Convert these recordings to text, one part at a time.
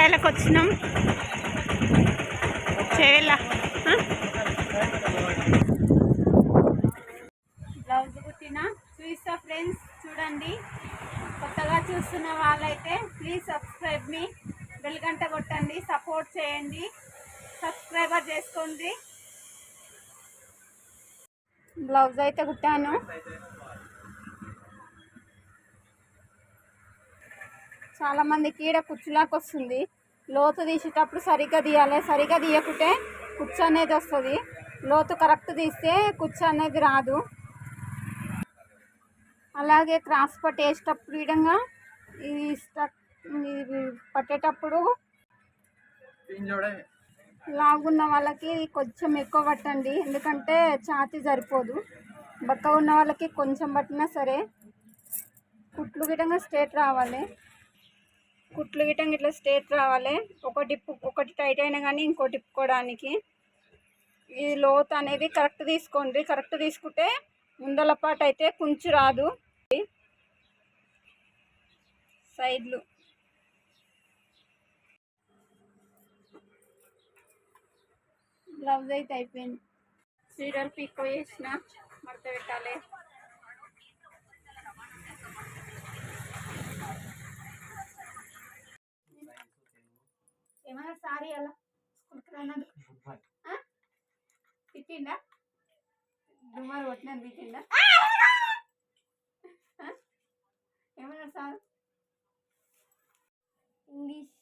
కూరగాయలకు వచ్చినాం. చేయాల? బ్లౌజ్ కుట్టిన. చూస్తా ఫ్రెండ్స్ చూడండి. కొత్తగా చూస్తున్న వాళ్ళైతే ప్లీజ్ సబ్స్క్రైబ్ మీ. బెల్ కొట్టండి సపోర్ట్ చేయండి. సబ్స్క్రైబర్ చేసుకోండి. బ్లౌజ్ అయితే కుట్టాను. చాలా మందికి ఈడ కుచ్చులాకి వస్తుంది లోతు తీసేటప్పుడు సరిగ్గా తీయాలి. సరిగ్గా తీయకుంటే కుచ్చు అనేది వస్తుంది. లోతు కరెక్ట్ తీస్తే కుచ్చు అనేది రాదు. అలాగే క్రాస్ పట్టి వేసేటప్పుడు విధంగా ఇది స్టక్ ఇది పట్టేటప్పుడు లాగున్న వాళ్ళకి కొంచెం ఎక్కువ పట్టండి. ఎందుకంటే ఛాతీ సరిపోదు. బక్క ఉన్న వాళ్ళకి కొంచెం పట్టినా సరే కుట్లు విధంగా స్ట్రేట్ రావాలి. కుట్లు గిట్టంగా ఇట్లా స్ట్రేట్ రావాలి. ఒక డిప్ ఒకటి టైట్ అయినా కానీ ఇంకో డిప్పుకోవడానికి ఈ లోత్ అనేది కరెక్ట్ తీసుకోండి. కరెక్ట్ తీసుకుంటే ముందల పాటు అయితే కుంచు రాదు. సైడ్లు. బ్లౌజ్ అయితే అయిపోయింది. సీడర్ పీకో వేసిన మడత పెట్టాలి. సారీ అలా స్కూల్కి రానందుకు? తిట్టిండా? దుమారు కొట్టినాను తిట్టిండా? ఆ? ఏమన్నా sir? English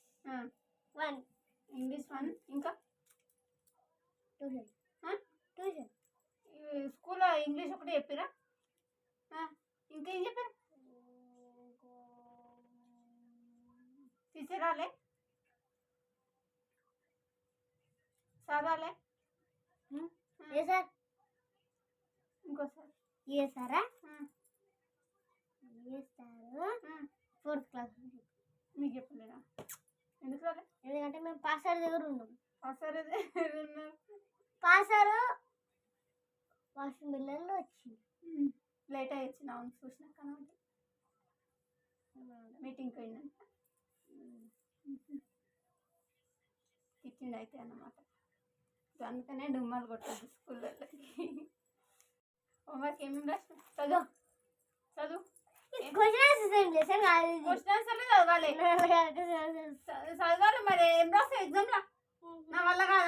one. English one. ఇంకా? ట్యూషన్? ట్యూషన్. స్కూల్లో ఇంగ్లీష్ ఒకటి చెప్పిరా? ఇంకేం చెప్పారు? తీసుకురాలే. చదవాలే. ఏ సార్? ఇంకోసారి ఏ సారా? ఏ సారు? ఫోర్త్ క్లాస్ మీకు చెప్పలేదా ఎందుకు రాలే? ఎందుకంటే మేము పాసార్ దగ్గర ఉన్నాం. సరే పాసారు వాషింగ్ మిల్లర్లో వచ్చింది లేట్ అయ్యి వచ్చిన అవును చూసినా కానీ మీటింగ్కి పోయిందంట. తిట్టింది అయితే అన్నమాట. సో అందుకనే డుమ్మాలు కొట్టదు స్కూళ్ళకి హోంవర్క్ ఏమేమి రాసిన చదువు. చదువు. చదవాలి. మరి. ఏం రాస్తావు? ఎగ్జామ్లో నా వల్ల కాదు.